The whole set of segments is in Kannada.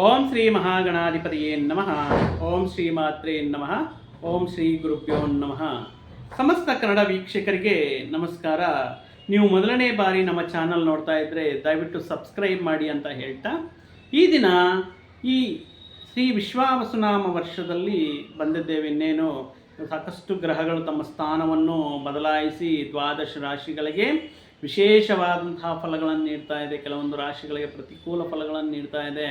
ಓಂ ಶ್ರೀ ಮಹಾಗಣಾಧಿಪತಿಯೇ ನಮಃ. ಓಂ ಶ್ರೀ ಮಾತ್ರೇ ನಮಃ. ಓಂ ಶ್ರೀ ಗುರುಭ್ಯೋ ನಮಃ. ಸಮಸ್ತ ಕನ್ನಡ ವೀಕ್ಷಕರಿಗೆ ನಮಸ್ಕಾರ. ನೀವು ಮೊದಲನೇ ಬಾರಿ ನಮ್ಮ ಚಾನಲ್ ನೋಡ್ತಾ ಇದ್ದರೆ ದಯವಿಟ್ಟು ಸಬ್ಸ್ಕ್ರೈಬ್ ಮಾಡಿ ಅಂತ ಹೇಳ್ತಾ, ಈ ದಿನ ಈ ಶ್ರೀ ವಿಶ್ವಾವಸುನಾಮ ವರ್ಷದಲ್ಲಿ ಬಂದಿದ್ದೇವೆ. ಇನ್ನೇನು ಸಾಕಷ್ಟು ಗ್ರಹಗಳು ತಮ್ಮ ಸ್ಥಾನವನ್ನು ಬದಲಾಯಿಸಿ ದ್ವಾದಶ ರಾಶಿಗಳಿಗೆ ವಿಶೇಷವಾದಂತಹ ಫಲಗಳನ್ನು ನೀಡ್ತಾ ಇದೆ. ಕೆಲವೊಂದು ರಾಶಿಗಳಿಗೆ ಪ್ರತಿಕೂಲ ಫಲಗಳನ್ನು ನೀಡ್ತಾ ಇದೆ.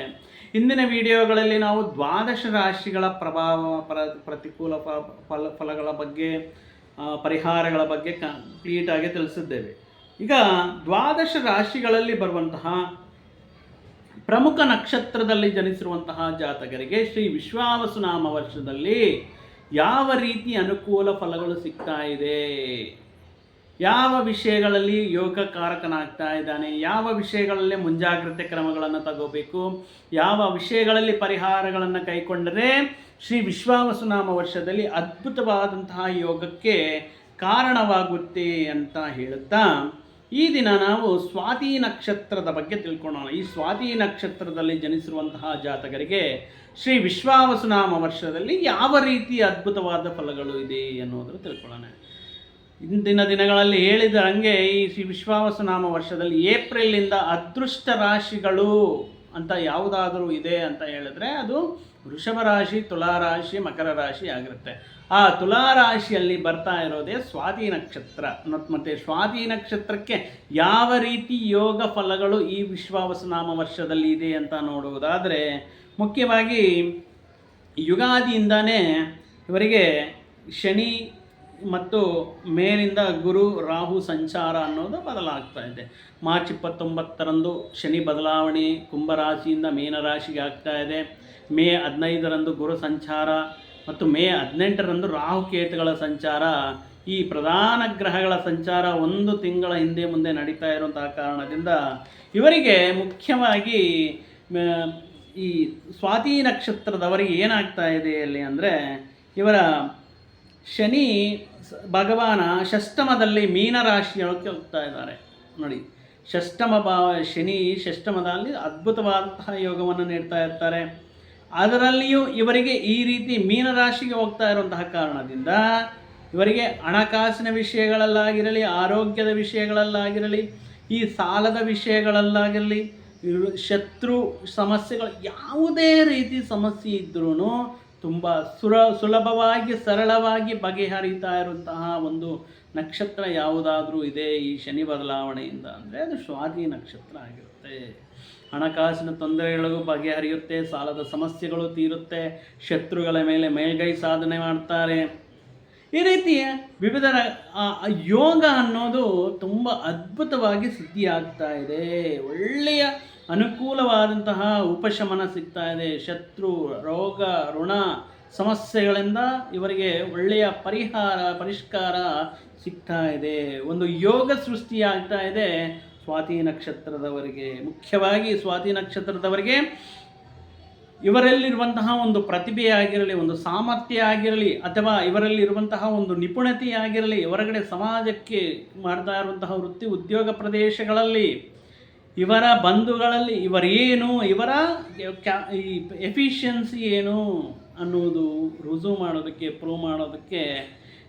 ಇಂದಿನ ವಿಡಿಯೋಗಳಲ್ಲಿ ನಾವು ದ್ವಾದಶ ರಾಶಿಗಳ ಪ್ರಭಾವ, ಪ್ರ, ಪ್ರತಿಕೂಲ ಫಲ, ಫಲಗಳ ಬಗ್ಗೆ ಪರಿಹಾರಗಳ ಬಗ್ಗೆ ಕಂಪ್ಲೀಟಾಗಿ ತಿಳಿಸಿದ್ದೇವೆ. ಈಗ ದ್ವಾದಶ ರಾಶಿಗಳಲ್ಲಿ ಬರುವಂತಹ ಪ್ರಮುಖ ನಕ್ಷತ್ರದಲ್ಲಿ ಜನಿಸಿರುವಂತಹ ಜಾತಕರಿಗೆ ಶ್ರೀ ವಿಶ್ವಾವಸುನಾಮ ವರ್ಷದಲ್ಲಿ ಯಾವ ರೀತಿ ಅನುಕೂಲ ಫಲಗಳು ಸಿಗ್ತಾ ಇದೆ? ಯಾವ ವಿಷಯಗಳಲ್ಲಿ ಯೋಗಕಾರಕನಾಗ್ತಾ ಇದ್ದಾನೆ? ಯಾವ ವಿಷಯಗಳಲ್ಲಿ ಮುಂಜಾಗ್ರತೆ ಕ್ರಮಗಳನ್ನು ತಗೋಬೇಕು? ಯಾವ ವಿಷಯಗಳಲ್ಲಿ ಪರಿಹಾರಗಳನ್ನು ಕೈಕೊಂಡರೆ ಶ್ರೀ ವಿಶ್ವಾವಸುನಾಮ ವರ್ಷದಲ್ಲಿ ಅದ್ಭುತವಾದಂತಹ ಯೋಗಕ್ಕೆ ಕಾರಣವಾಗುತ್ತೆ ಅಂತ ಹೇಳುತ್ತಾ? ಈ ದಿನ ನಾವು ಸ್ವಾತಿ ನಕ್ಷತ್ರದ ಬಗ್ಗೆ ತಿಳ್ಕೊಳ್ಳೋಣ ಈ ಸ್ವಾತಿ ನಕ್ಷತ್ರದಲ್ಲಿ ಜನಿಸಿರುವಂತಹ ಜಾತಕರಿಗೆ ಶ್ರೀ ವಿಶ್ವಾವಸುನಾಮ ವರ್ಷದಲ್ಲಿ ಯಾವ ರೀತಿ ಅದ್ಭುತವಾದ ಫಲಗಳು ಇದೆ ಅನ್ನೋದನ್ನು ತಿಳ್ಕೊಳ್ಳೋಣ ಇಂದಿನ ದಿನಗಳಲ್ಲಿ ಹೇಳಿದ ಹಂಗೆ ಈ ಶ್ರೀ ವಿಶ್ವಾವಸನಾಮ ವರ್ಷದಲ್ಲಿ ಏಪ್ರಿಲಿಂದ ಅದೃಷ್ಟ ರಾಶಿಗಳು ಅಂತ ಯಾವುದಾದರೂ ಇದೆ ಅಂತ ಹೇಳಿದ್ರೆ ಅದು ವೃಷಭ ರಾಶಿ, ತುಲಾ ರಾಶಿ, ಮಕರ ರಾಶಿ ಆಗಿರುತ್ತೆ. ಆ ತುಲಾರಾಶಿಯಲ್ಲಿ ಬರ್ತಾ ಇರೋದೇ ಸ್ವಾತಿ ನಕ್ಷತ್ರ. ಮತ್ತೆ ಸ್ವಾತಿ ನಕ್ಷತ್ರಕ್ಕೆ ಯಾವ ರೀತಿ ಯೋಗ ಫಲಗಳು ಈ ವಿಶ್ವಾವಸನಾಮ ವರ್ಷದಲ್ಲಿ ಇದೆ ಅಂತ ನೋಡುವುದಾದರೆ, ಮುಖ್ಯವಾಗಿ ಯುಗಾದಿಯಿಂದನೇ ಇವರಿಗೆ ಶನಿ ಮತ್ತು ಮೇಲಿಂದ ಗುರು ರಾಹು ಸಂಚಾರ ಅನ್ನೋದು ಬದಲಾಗ್ತಾ ಇದೆ. ಮಾರ್ಚ್ ಇಪ್ಪತ್ತೊಂಬತ್ತರಂದು ಶನಿ ಬದಲಾವಣೆ ಕುಂಭರಾಶಿಯಿಂದ ಮೀನರಾಶಿಗೆ ಆಗ್ತಾ ಇದೆ. ಮೇ ಹದಿನೈದರಂದು ಗುರು ಸಂಚಾರ ಮತ್ತು ಮೇ ಹದಿನೆಂಟರಂದು ರಾಹುಕೇತುಗಳ ಸಂಚಾರ. ಈ ಪ್ರಧಾನ ಗ್ರಹಗಳ ಸಂಚಾರ ಒಂದು ತಿಂಗಳ ಹಿಂದೆ ಮುಂದೆ ನಡೀತಾ ಇರುವಂತಹ ಕಾರಣದಿಂದ ಇವರಿಗೆ ಮುಖ್ಯವಾಗಿ ಈ ಸ್ವಾತಿ ನಕ್ಷತ್ರದವರಿಗೆ ಏನಾಗ್ತಾ ಇದೆ ಅಲ್ಲಿ ಅಂದರೆ ಇವರ ಶನಿ ಭಗವಾನ ಷಷ್ಟಮದಲ್ಲಿ ಮೀನರಾಶಿಯೊಳಕ್ಕೆ ಹೋಗ್ತಾ ಇದ್ದಾರೆ. ನೋಡಿ, ಷಷ್ಟಮ ಭಾವ ಶನಿ ಷಷ್ಟಮದಲ್ಲಿ ಅದ್ಭುತವಾದಂತಹ ಯೋಗವನ್ನು ನೀಡ್ತಾ ಇರ್ತಾರೆ. ಅದರಲ್ಲಿಯೂ ಇವರಿಗೆ ಈ ರೀತಿ ಮೀನರಾಶಿಗೆ ಹೋಗ್ತಾ ಇರುವಂತಹ ಕಾರಣದಿಂದ ಇವರಿಗೆ ಹಣಕಾಸಿನ ವಿಷಯಗಳಲ್ಲಾಗಿರಲಿ, ಆರೋಗ್ಯದ ವಿಷಯಗಳಲ್ಲಾಗಿರಲಿ, ಈ ಸಾಲದ ವಿಷಯಗಳಲ್ಲಾಗಿರಲಿ ಶತ್ರು ಸಮಸ್ಯೆಗಳು ಯಾವುದೇ ರೀತಿ ಸಮಸ್ಯೆ ಇದ್ರೂ ತುಂಬ ಸುರ ಸುಲಭವಾಗಿ, ಸರಳವಾಗಿ ಬಗೆಹರಿತಾ ಇರುವಂತಹ ಒಂದು ನಕ್ಷತ್ರ ಯಾವುದಾದರೂ ಇದೆ ಈ ಶನಿ ಬದಲಾವಣೆಯಿಂದ ಅಂದರೆ ಅದು ಸ್ವಾತಿ ನಕ್ಷತ್ರ ಆಗಿರುತ್ತೆ. ಹಣಕಾಸಿನ ತೊಂದರೆಗಳಿಗೂ ಬಗೆಹರಿಯುತ್ತೆ, ಸಾಲದ ಸಮಸ್ಯೆಗಳು ತೀರುತ್ತೆ, ಶತ್ರುಗಳ ಮೇಲೆ ಮೇಲ್ಗೈ ಸಾಧನೆ ಮಾಡ್ತಾರೆ. ಈ ರೀತಿಯ ವಿವಿಧ ಯೋಗ ಅನ್ನೋದು ತುಂಬ ಅದ್ಭುತವಾಗಿ ಸಿದ್ಧಿಯಾಗ್ತಾ ಇದೆ. ಒಳ್ಳೆಯ ಅನುಕೂಲವಾದಂತಹ ಉಪಶಮನ ಸಿಗ್ತಾ ಇದೆ. ಶತ್ರು, ರೋಗ, ಋಣ ಸಮಸ್ಯೆಗಳಿಂದ ಇವರಿಗೆ ಒಳ್ಳೆಯ ಪರಿಹಾರ, ಪರಿಷ್ಕಾರ ಸಿಗ್ತಾ ಇದೆ. ಒಂದು ಯೋಗ ಸೃಷ್ಟಿಯಾಗ್ತಾ ಇದೆ ಸ್ವಾತಿ ನಕ್ಷತ್ರದವರಿಗೆ. ಮುಖ್ಯವಾಗಿ ಸ್ವಾತಿ ನಕ್ಷತ್ರದವರಿಗೆ ಇವರಲ್ಲಿರುವಂತಹ ಒಂದು ಪ್ರತಿಭೆ ಆಗಿರಲಿ, ಒಂದು ಸಾಮರ್ಥ್ಯ ಆಗಿರಲಿ, ಅಥವಾ ಇವರಲ್ಲಿರುವಂತಹ ಒಂದು ನಿಪುಣತೆಯಾಗಿರಲಿ ಹೊರಗಡೆ ಸಮಾಜಕ್ಕೆ ಮಾಡ್ತಾ ಇರುವಂತಹ ವೃತ್ತಿ ಉದ್ಯೋಗ ಪ್ರದೇಶಗಳಲ್ಲಿ ಇವರ ಬಂಧುಗಳಲ್ಲಿ ಇವರೇನು ಇವರ ಈ ಎಫಿಷಿಯನ್ಸಿ ಏನು ಅನ್ನುವುದು ರುಜು ಮಾಡೋದಕ್ಕೆ, ಪ್ರೂವ್ ಮಾಡೋದಕ್ಕೆ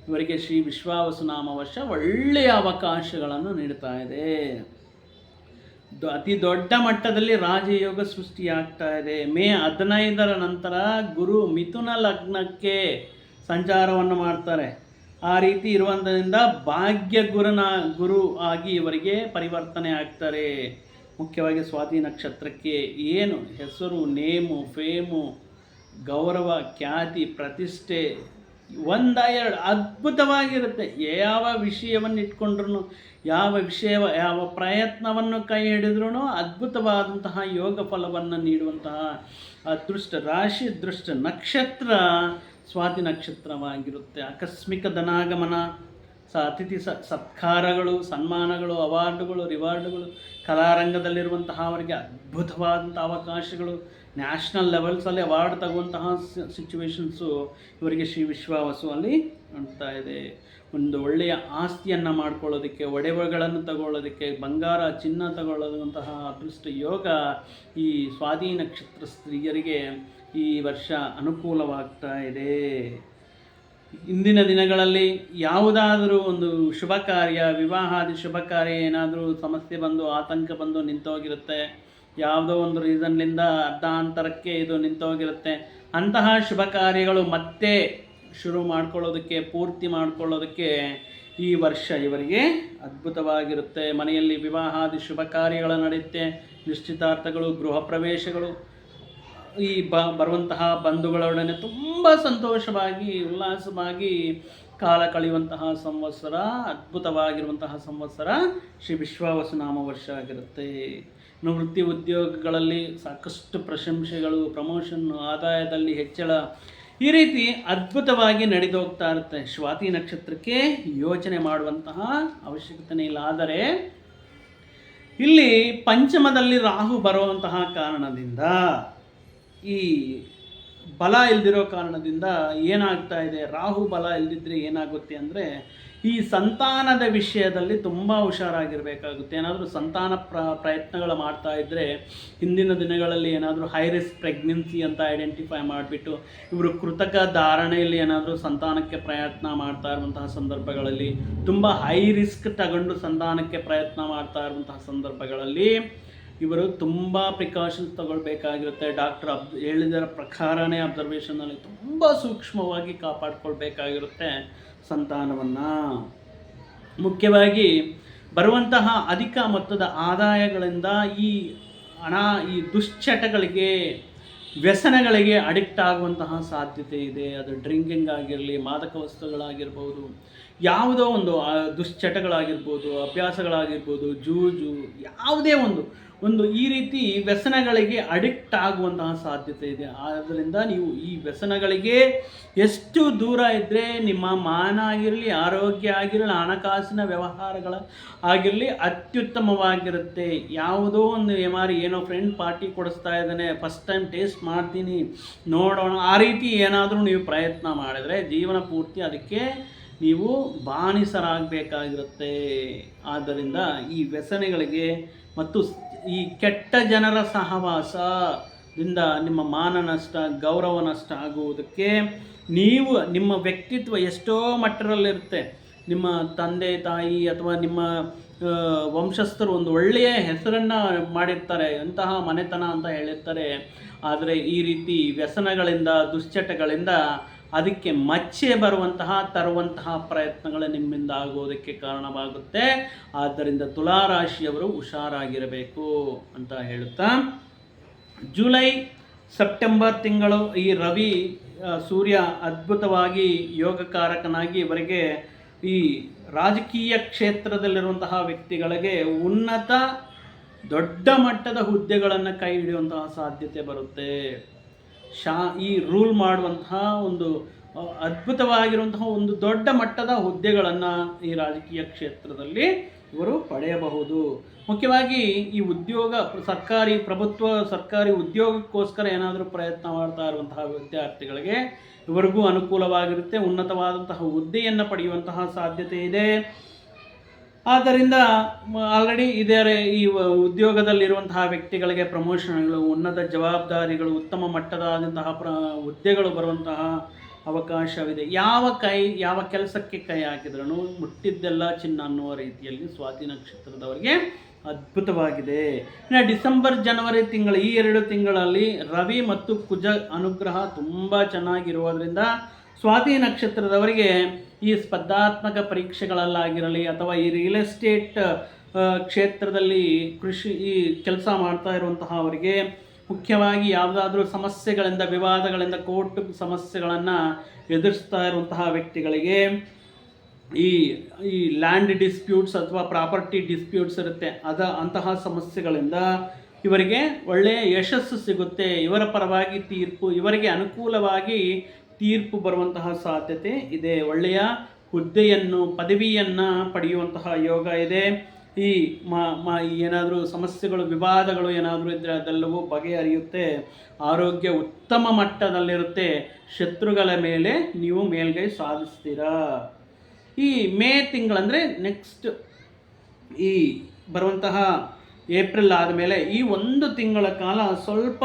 ಇವರಿಗೆ ಶ್ರೀ ವಿಶ್ವಾವಸುನಾಮ ವರ್ಷ ಒಳ್ಳೆಯ ಅವಕಾಶಗಳನ್ನು ನೀಡ್ತಾ ಇದೆ. ಅತಿ ದೊಡ್ಡ ಮಟ್ಟದಲ್ಲಿ ರಾಜಯೋಗ ಸೃಷ್ಟಿಯಾಗ್ತಾ ಇದೆ. ಮೇ ಹದಿನೈದರ ನಂತರ ಗುರು ಮಿಥುನ ಲಗ್ನಕ್ಕೆ ಸಂಚಾರವನ್ನು ಮಾಡ್ತಾರೆ. ಆ ರೀತಿ ಇರುವಂಥದ್ರಿಂದ ಭಾಗ್ಯ ಗುರುನ ಗುರು ಆಗಿ ಇವರಿಗೆ ಪರಿವರ್ತನೆ ಆಗ್ತಾರೆ. ಮುಖ್ಯವಾಗಿ ಸ್ವಾತಿ ನಕ್ಷತ್ರಕ್ಕೆ ಏನು ಹೆಸರು, ನೇಮು, ಫೇಮು, ಗೌರವ, ಖ್ಯಾತಿ, ಪ್ರತಿಷ್ಠೆ, ಒಂದ ಎರಡು ಅದ್ಭುತವಾಗಿರುತ್ತೆ. ಯಾವ ವಿಷಯವನ್ನು ಇಟ್ಕೊಂಡ್ರು ಯಾವ ವಿಷಯ ಯಾವ ಪ್ರಯತ್ನವನ್ನು ಕೈ ಹಿಡಿದ್ರೂ ಅದ್ಭುತವಾದಂತಹ ಯೋಗ ಫಲವನ್ನು ನೀಡುವಂತಹ ಅದೃಷ್ಟ ರಾಶಿ, ದೃಷ್ಟ ನಕ್ಷತ್ರ ಸ್ವಾತಿ ನಕ್ಷತ್ರವಾಗಿರುತ್ತೆ. ಆಕಸ್ಮಿಕ ಧನಾಗಮನ ಸ ಅತಿಥಿ ಸ ಸತ್ಕಾರಗಳು, ಸನ್ಮಾನಗಳು, ಅವಾರ್ಡುಗಳು, ರಿವಾರ್ಡುಗಳು, ಕಲಾರಂಗದಲ್ಲಿರುವಂತಹ ಅವರಿಗೆ ಅದ್ಭುತವಾದಂಥ ಅವಕಾಶಗಳು, ನ್ಯಾಷನಲ್ ಲೆವೆಲ್ಸಲ್ಲಿ ಅವಾರ್ಡ್ ತಗುವಂತಹ ಸಿಚುವೇಶನ್ಸು ಇವರಿಗೆ ಶ್ರೀ ವಿಶ್ವಾವಸು ಅಲ್ಲಿ ಕಾಣ್ತಾ ಇದೆ. ಒಂದು ಒಳ್ಳೆಯ ಆಸ್ತಿಯನ್ನು ಮಾಡ್ಕೊಳ್ಳೋದಕ್ಕೆ, ಒಡವೆಗಳನ್ನು ತಗೊಳ್ಳೋದಕ್ಕೆ, ಬಂಗಾರ ಚಿನ್ನ ತಗೊಳ್ಳೋದಂತಹ ಅದೃಷ್ಟ ಯೋಗ ಈ ಸ್ವಾಧೀನ ನಕ್ಷತ್ರ ಸ್ತ್ರೀಯರಿಗೆ ಈ ವರ್ಷ ಅನುಕೂಲವಾಗ್ತಾ ಇದೆ. ಇಂದಿನ ದಿನಗಳಲ್ಲಿ ಯಾವುದಾದರೂ ಒಂದು ಶುಭ ಕಾರ್ಯ, ವಿವಾಹಾದಿ ಶುಭ ಕಾರ್ಯ ಏನಾದರೂ ಸಮಸ್ಯೆ ಬಂದು, ಆತಂಕ ಬಂದು ನಿಂತೋಗಿರುತ್ತೆ. ಯಾವುದೋ ಒಂದು ರೀಸನ್ನಿಂದ ಅರ್ಧಾಂತರಕ್ಕೆ ಇದು ನಿಂತೋಗಿರುತ್ತೆ. ಅಂತಹ ಶುಭ ಕಾರ್ಯಗಳು ಮತ್ತೆ ಶುರು ಮಾಡ್ಕೊಳ್ಳೋದಕ್ಕೆ, ಪೂರ್ತಿ ಮಾಡ್ಕೊಳ್ಳೋದಕ್ಕೆ ಈ ವರ್ಷ ಇವರಿಗೆ ಅದ್ಭುತವಾಗಿರುತ್ತೆ. ಮನೆಯಲ್ಲಿ ವಿವಾಹಾದಿ ಶುಭ ಕಾರ್ಯಗಳು ನಡೆಯುತ್ತೆ. ನಿಶ್ಚಿತಾರ್ಥಗಳು, ಗೃಹ ಪ್ರವೇಶಗಳು ಈ ಬ ಬರುವಂತಹ ಬಂಧುಗಳೊಡನೆ ತುಂಬ ಸಂತೋಷವಾಗಿ, ಉಲ್ಲಾಸವಾಗಿ ಕಾಲ ಕಳೆಯುವಂತಹ ಸಂವತ್ಸರ, ಅದ್ಭುತವಾಗಿರುವಂತಹ ಸಂವತ್ಸರ ಶ್ರೀ ವಿಶ್ವಾವಸುನಾಮ ವರ್ಷ ಆಗಿರುತ್ತೆ. ಇನ್ನು ಉದ್ಯೋಗಗಳಲ್ಲಿ ಸಾಕಷ್ಟು ಪ್ರಶಂಸೆಗಳು ಪ್ರಮೋಷನ್ನು ಆದಾಯದಲ್ಲಿ ಹೆಚ್ಚಳ ಈ ರೀತಿ ಅದ್ಭುತವಾಗಿ ನಡೆದು ಹೋಗ್ತಾ ಇರುತ್ತೆ. ಸ್ವಾತಿ ನಕ್ಷತ್ರಕ್ಕೆ ಯೋಚನೆ ಮಾಡುವಂತಹ ಅವಶ್ಯಕತೆ ಇಲ್ಲ. ಆದರೆ ಇಲ್ಲಿ ಪಂಚಮದಲ್ಲಿ ರಾಹು ಬರುವಂತಹ ಕಾರಣದಿಂದ ಈ ಬಲ ಇಲ್ದಿರೋ ಕಾರಣದಿಂದ ಏನಾಗ್ತಾ ಇದೆ? ರಾಹು ಬಲ ಇಲ್ದಿದ್ರೆ ಏನಾಗುತ್ತೆ ಅಂದರೆ ಈ ಸಂತಾನದ ವಿಷಯದಲ್ಲಿ ತುಂಬ ಹುಷಾರಾಗಿರಬೇಕಾಗುತ್ತೆ. ಏನಾದರೂ ಸಂತಾನ ಪ್ರ, ಪ್ರಯತ್ನಗಳು ಮಾಡ್ತಾ ಇದ್ದರೆ ಹಿಂದಿನ ದಿನಗಳಲ್ಲಿ ಏನಾದರೂ ಹೈ ರಿಸ್ಕ್ ಪ್ರೆಗ್ನೆನ್ಸಿ ಅಂತ ಐಡೆಂಟಿಫೈ ಮಾಡಿಬಿಟ್ಟು ಇವರು ಕೃತಕ ಧಾರಣೆಯಲ್ಲಿ ಏನಾದರೂ ಸಂತಾನಕ್ಕೆ ಪ್ರಯತ್ನ ಮಾಡ್ತಾ ಇರುವಂತಹ ಸಂದರ್ಭಗಳಲ್ಲಿ, ತುಂಬ ಹೈ ರಿಸ್ಕ್ ತಗೊಂಡು ಸಂತಾನಕ್ಕೆ ಪ್ರಯತ್ನ ಮಾಡ್ತಾ ಇರುವಂತಹ ಸಂದರ್ಭಗಳಲ್ಲಿ ಇವರು ತುಂಬ ಪ್ರಿಕಾಷನ್ಸ್ ತಗೊಳ್ಬೇಕಾಗಿರುತ್ತೆ. ಡಾಕ್ಟರ್ ಅಬ್ ಹೇಳಿದರ ಪ್ರಕಾರನೇ ಅಬ್ಸರ್ವೇಷನಲ್ಲಿ ತುಂಬ ಸೂಕ್ಷ್ಮವಾಗಿ ಕಾಪಾಡ್ಕೊಳ್ಬೇಕಾಗಿರುತ್ತೆ ಸಂತಾನವನ್ನು. ಮುಖ್ಯವಾಗಿ ಬರುವಂತಹ ಅಧಿಕ ಮೊತ್ತದ ಆದಾಯಗಳಿಂದ ಈ ಹಣ, ಈ ದುಶ್ಚಟಗಳಿಗೆ, ವ್ಯಸನಗಳಿಗೆ ಅಡಿಕ್ಟ್ ಆಗುವಂತಹ ಸಾಧ್ಯತೆ ಇದೆ. ಅದು ಡ್ರಿಂಕಿಂಗ್ ಆಗಿರಲಿ, ಮಾದಕ ವಸ್ತುಗಳಾಗಿರ್ಬೋದು, ಯಾವುದೋ ಒಂದು ದುಶ್ಚಟಗಳಾಗಿರ್ಬೋದು, ಅಭ್ಯಾಸಗಳಾಗಿರ್ಬೋದು, ಜೂಜು, ಯಾವುದೇ ಒಂದು ಒಂದು ಈ ರೀತಿ ವ್ಯಸನಗಳಿಗೆ ಅಡಿಕ್ಟ್ ಆಗುವಂತಹ ಸಾಧ್ಯತೆ ಇದೆ. ಆದ್ದರಿಂದ ನೀವು ಈ ವ್ಯಸನಗಳಿಗೆ ಎಷ್ಟು ದೂರ ಇದ್ದರೆ ನಿಮ್ಮ ಮಾನ ಆಗಿರಲಿ, ಆರೋಗ್ಯ ಆಗಿರಲಿ, ಹಣಕಾಸಿನ ವ್ಯವಹಾರಗಳ ಆಗಿರಲಿ ಅತ್ಯುತ್ತಮವಾಗಿರುತ್ತೆ. ಯಾವುದೋ ಒಂದು ಏಮಾರಿ ಏನೋ ಫ್ರೆಂಡ್ ಪಾರ್ಟಿ ಕೊಡಿಸ್ತಾ ಇದ್ದಾನೆ ಫಸ್ಟ್ ಟೈಮ್ ಟೇಸ್ಟ್ ಮಾಡ್ತೀನಿ, ನೋಡೋಣ, ಆ ರೀತಿ ಏನಾದರೂ ನೀವು ಪ್ರಯತ್ನ ಮಾಡಿದರೆ ಜೀವನ ಪೂರ್ತಿ ಅದಕ್ಕೆ ನೀವು ಬಾನಿಸರಾಗಬೇಕಾಗಿರುತ್ತೆ. ಆದ್ದರಿಂದ ಈ ವ್ಯಸನಗಳಿಗೆ ಮತ್ತು ಈ ಕೆಟ್ಟ ಜನರ ಸಹವಾಸದಿಂದ ನಿಮ್ಮ ಮಾನ ನಷ್ಟ, ಗೌರವ ನಷ್ಟ ಆಗುವುದಕ್ಕೆ ನೀವು ನಿಮ್ಮ ವ್ಯಕ್ತಿತ್ವ ಎಷ್ಟೋ ಮಟ್ಟರಲ್ಲಿರುತ್ತೆ. ನಿಮ್ಮ ತಂದೆ, ತಾಯಿ ಅಥವಾ ನಿಮ್ಮ ವಂಶಸ್ಥರು ಒಂದು ಒಳ್ಳೆಯ ಹೆಸರನ್ನು ಮಾಡಿರ್ತಾರೆ ಎಂತಹ ಮನೆತನ ಅಂತ ಹೇಳಿರ್ತಾರೆ. ಆದರೆ ಈ ರೀತಿ ವ್ಯಸನಗಳಿಂದ, ದುಶ್ಚಟಗಳಿಂದ ಅದಕ್ಕೆ ಮಚ್ಚೆ ಬರುವಂತಹ ತರುವಂತಹ ಪ್ರಯತ್ನಗಳು ನಿಮ್ಮಿಂದ ಆಗೋದಕ್ಕೆ ಕಾರಣವಾಗುತ್ತೆ. ಆದ್ದರಿಂದ ತುಲಾರಾಶಿಯವರು ಹುಷಾರಾಗಿರಬೇಕು ಅಂತ ಹೇಳುತ್ತಾ. ಜುಲೈ, ಸೆಪ್ಟೆಂಬರ್ ತಿಂಗಳು ಈ ರವಿ ಸೂರ್ಯ ಅದ್ಭುತವಾಗಿ ಯೋಗಕಾರಕನಾಗಿ ಇವರಿಗೆ ಈ ರಾಜಕೀಯ ಕ್ಷೇತ್ರದಲ್ಲಿರುವಂತಹ ವ್ಯಕ್ತಿಗಳಿಗೆ ಉನ್ನತ ದೊಡ್ಡ ಮಟ್ಟದ ಹುದ್ದೆಗಳನ್ನು ಕೈ ಹಿಡಿಯುವಂತಹ ಸಾಧ್ಯತೆ ಬರುತ್ತೆ. ಶಾ, ಈ ರೂಲ್ ಮಾಡುವಂತಹ ಒಂದು ಅದ್ಭುತವಾಗಿರುವಂತಹ ಒಂದು ದೊಡ್ಡ ಮಟ್ಟದ ಹುದ್ದೆಗಳನ್ನು ಈ ರಾಜಕೀಯ ಕ್ಷೇತ್ರದಲ್ಲಿ ಇವರು ಪಡೆಯಬಹುದು. ಮುಖ್ಯವಾಗಿ ಈ ಉದ್ಯೋಗ, ಸರ್ಕಾರಿ ಪ್ರಭುತ್ವ, ಸರ್ಕಾರಿ ಉದ್ಯೋಗಕ್ಕೋಸ್ಕರ ಏನಾದರೂ ಪ್ರಯತ್ನ ಮಾಡ್ತಾ ಇರುವಂತಹ ವಿದ್ಯಾರ್ಥಿಗಳಿಗೆ ಇವರಿಗೂ ಅನುಕೂಲವಾಗಿರುತ್ತೆ. ಉನ್ನತವಾದಂತಹ ಹುದ್ದೆಯನ್ನು ಪಡೆಯುವಂತಹ ಸಾಧ್ಯತೆ ಇದೆ. ಆದ್ದರಿಂದ ಆಲ್ರೆಡಿ ಇದೇ ಈ ಉದ್ಯೋಗದಲ್ಲಿರುವಂತಹ ವ್ಯಕ್ತಿಗಳಿಗೆ ಪ್ರಮೋಷನ್ಗಳು, ಉನ್ನತ ಜವಾಬ್ದಾರಿಗಳು, ಉತ್ತಮ ಮಟ್ಟದಾದಂತಹ ಪ್ರ, ಹುದ್ದೆಗಳು ಬರುವಂತಹ ಅವಕಾಶವಿದೆ. ಯಾವ ಕೈ, ಯಾವ ಕೆಲಸಕ್ಕೆ ಕೈ ಹಾಕಿದ್ರೂ ಮುಟ್ಟಿದ್ದೆಲ್ಲ ಚಿನ್ನ ಅನ್ನುವ ರೀತಿಯಲ್ಲಿ ಸ್ವಾತಿ ನಕ್ಷತ್ರದವರಿಗೆ ಅದ್ಭುತವಾಗಿದೆ. ಇನ್ನು ಡಿಸೆಂಬರ್, ಜನವರಿ ತಿಂಗಳು, ಈ ಎರಡು ತಿಂಗಳಲ್ಲಿ ರವಿ ಮತ್ತು ಕುಜ ಅನುಗ್ರಹ ತುಂಬ ಚೆನ್ನಾಗಿರುವುದರಿಂದ ಸ್ವಾತಿ ನಕ್ಷತ್ರದವರಿಗೆ ಈ ಸ್ಪರ್ಧಾತ್ಮಕ ಪರೀಕ್ಷೆಗಳಲ್ಲಾಗಿರಲಿ ಅಥವಾ ಈ ರಿಯಲ್ ಎಸ್ಟೇಟ್ ಕ್ಷೇತ್ರದಲ್ಲಿ ಕೃಷಿ, ಈ ಕೆಲಸ ಮಾಡ್ತಾ ಇರುವಂತಹ ಅವರಿಗೆ ಮುಖ್ಯವಾಗಿ ಯಾವುದಾದ್ರೂ ಸಮಸ್ಯೆಗಳಿಂದ, ವಿವಾದಗಳಿಂದ, ಕೋರ್ಟ್ ಸಮಸ್ಯೆಗಳನ್ನು ಎದುರಿಸ್ತಾ ಇರುವಂತಹ ವ್ಯಕ್ತಿಗಳಿಗೆ ಈ ಈ ಲ್ಯಾಂಡ್ ಡಿಸ್ಪ್ಯೂಟ್ಸ್ ಅಥವಾ ಪ್ರಾಪರ್ಟಿ ಡಿಸ್ಪ್ಯೂಟ್ಸ್ ಇರುತ್ತೆ. ಅದ, ಅಂತಹ ಸಮಸ್ಯೆಗಳಿಂದ ಇವರಿಗೆ ಒಳ್ಳೆಯ ಯಶಸ್ಸು ಸಿಗುತ್ತೆ. ಇವರ ಪರವಾಗಿ ತೀರ್ಪು, ಇವರಿಗೆ ಅನುಕೂಲವಾಗಿ ತೀರ್ಪು ಬರುವಂತಹ ಸಾಧ್ಯತೆ ಇದೆ. ಒಳ್ಳೆಯ ಹುದ್ದೆಯನ್ನು, ಪದವಿಯನ್ನು ಪಡೆಯುವಂತಹ ಯೋಗ ಇದೆ. ಈ ಮ ಏನಾದರೂ ಸಮಸ್ಯೆಗಳು, ವಿವಾದಗಳು ಏನಾದರೂ ಇದ್ದರೆ ಅದೆಲ್ಲವೂ ಬಗೆಹರಿಯುತ್ತೆ. ಆರೋಗ್ಯ ಉತ್ತಮ ಮಟ್ಟದಲ್ಲಿರುತ್ತೆ. ಶತ್ರುಗಳ ಮೇಲೆ ನೀವು ಮೇಲ್ಗೈ ಸಾಧಿಸ್ತೀರಾ? ಈ ಮೇ ತಿಂಗಳಂದರೆ ನೆಕ್ಸ್ಟ್ ಈ ಬರುವಂತಹ ಏಪ್ರಿಲ್ ಆದಮೇಲೆ ಈ ಒಂದು ತಿಂಗಳ ಕಾಲ ಸ್ವಲ್ಪ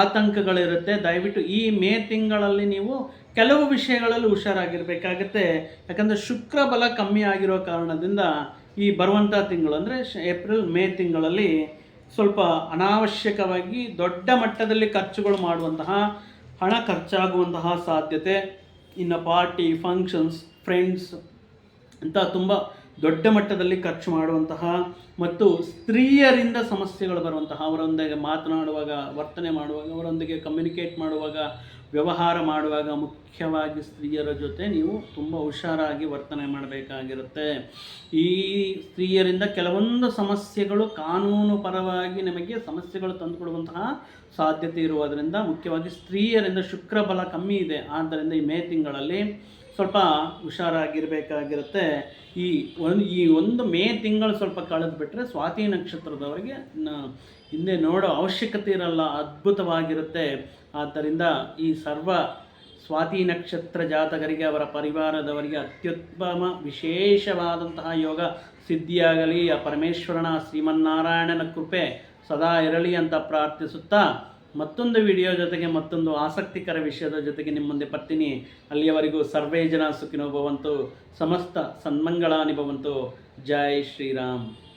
ಆತಂಕಗಳಿರುತ್ತೆ. ದಯವಿಟ್ಟು ಈ ಮೇ ತಿಂಗಳಲ್ಲಿ ನೀವು ಕೆಲವು ವಿಷಯಗಳಲ್ಲಿ ಹುಷಾರಾಗಿರಬೇಕಾಗತ್ತೆ. ಯಾಕಂದರೆ ಶುಕ್ರ ಬಲ ಕಮ್ಮಿ ಆಗಿರೋ ಕಾರಣದಿಂದ ಈ ಬರುವಂಥ ತಿಂಗಳು ಅಂದರೆ ಏಪ್ರಿಲ್, ಮೇ ತಿಂಗಳಲ್ಲಿ ಸ್ವಲ್ಪ ಅನಾವಶ್ಯಕವಾಗಿ ದೊಡ್ಡ ಮಟ್ಟದಲ್ಲಿ ಖರ್ಚುಗಳು ಮಾಡುವಂತಹ, ಹಣ ಖರ್ಚಾಗುವಂತಹ ಸಾಧ್ಯತೆ. ಇನ್ನು ಪಾರ್ಟಿ ಫಂಕ್ಷನ್ಸ್ ಫ್ರೆಂಡ್ಸ್ ಅಂತ ತುಂಬ ದೊಡ್ಡ ಮಟ್ಟದಲ್ಲಿ ಖರ್ಚು ಮಾಡುವಂತಹ ಮತ್ತು ಸ್ತ್ರೀಯರಿಂದ ಸಮಸ್ಯೆಗಳು ಬರುವಂತಹ, ಅವರೊಂದಿಗೆ ಮಾತನಾಡುವಾಗ, ವರ್ತನೆ ಮಾಡುವಾಗ, ಅವರೊಂದಿಗೆ ಕಮ್ಯುನಿಕೇಟ್ ಮಾಡುವಾಗ, ವ್ಯವಹಾರ ಮಾಡುವಾಗ ಮುಖ್ಯವಾಗಿ ಸ್ತ್ರೀಯರ ಜೊತೆ ನೀವು ತುಂಬ ಹುಷಾರಾಗಿ ವರ್ತನೆ ಮಾಡಬೇಕಾಗಿರುತ್ತೆ. ಈ ಸ್ತ್ರೀಯರಿಂದ ಕೆಲವೊಂದು ಸಮಸ್ಯೆಗಳು ಕಾನೂನು ಪರವಾಗಿ ನಿಮಗೆ ಸಮಸ್ಯೆಗಳು ತಂದುಕೊಡುವಂತಹ ಸಾಧ್ಯತೆ ಇರುವುದರಿಂದ ಮುಖ್ಯವಾಗಿ ಸ್ತ್ರೀಯರಿಂದ ಶುಕ್ರಬಲ ಕಮ್ಮಿ ಇದೆ. ಆದ್ದರಿಂದ ಈ ಮೇ ತಿಂಗಳಲ್ಲಿ ಸ್ವಲ್ಪ ಹುಷಾರಾಗಿರಬೇಕಾಗಿರುತ್ತೆ. ಈ ಒಂದು ಈ ಒಂದು ಮೇ ತಿಂಗಳು ಸ್ವಲ್ಪ ಕಳೆದು ಬಿಟ್ಟರೆ ಸ್ವಾತಿ ನಕ್ಷತ್ರದವರಿಗೆ ಹಿಂದೆ ನೋಡೋ ಅವಶ್ಯಕತೆ ಇರಲ್ಲ, ಅದ್ಭುತವಾಗಿರುತ್ತೆ. ಆದ್ದರಿಂದ ಈ ಸರ್ವ ಸ್ವಾತಿ ನಕ್ಷತ್ರ ಜಾತಕರಿಗೆ, ಅವರ ಪರಿವಾರದವರಿಗೆ ಅತ್ಯುತ್ತಮ ವಿಶೇಷವಾದಂತಹ ಯೋಗ ಸಿದ್ಧಿಯಾಗಲಿ. ಆ ಪರಮೇಶ್ವರನ ಶ್ರೀಮನ್ನಾರಾಯಣನ ಕೃಪೆ ಸದಾ ಇರಲಿ ಅಂತ ಪ್ರಾರ್ಥಿಸುತ್ತಾ ಮತ್ತೊಂದು ವಿಡಿಯೋ ಜೊತೆಗೆ ಮತ್ತೊಂದು ಆಸಕ್ತಿಕರ ವಿಷಯದ ಜೊತೆಗೆ ನಿಮ್ಮ ಮುಂದೆ ಬರ್ತೀನಿ. ಅಲ್ಲಿಯವರೆಗೂ ಸರ್ವೇ ಜನ ಸುಖಿನೋ ಭವಂತು ಸಮಸ್ತ ಸನ್ಮಂಗಳಾನಿ ಭವಂತು ಜೈ ಶ್ರೀರಾಮ್.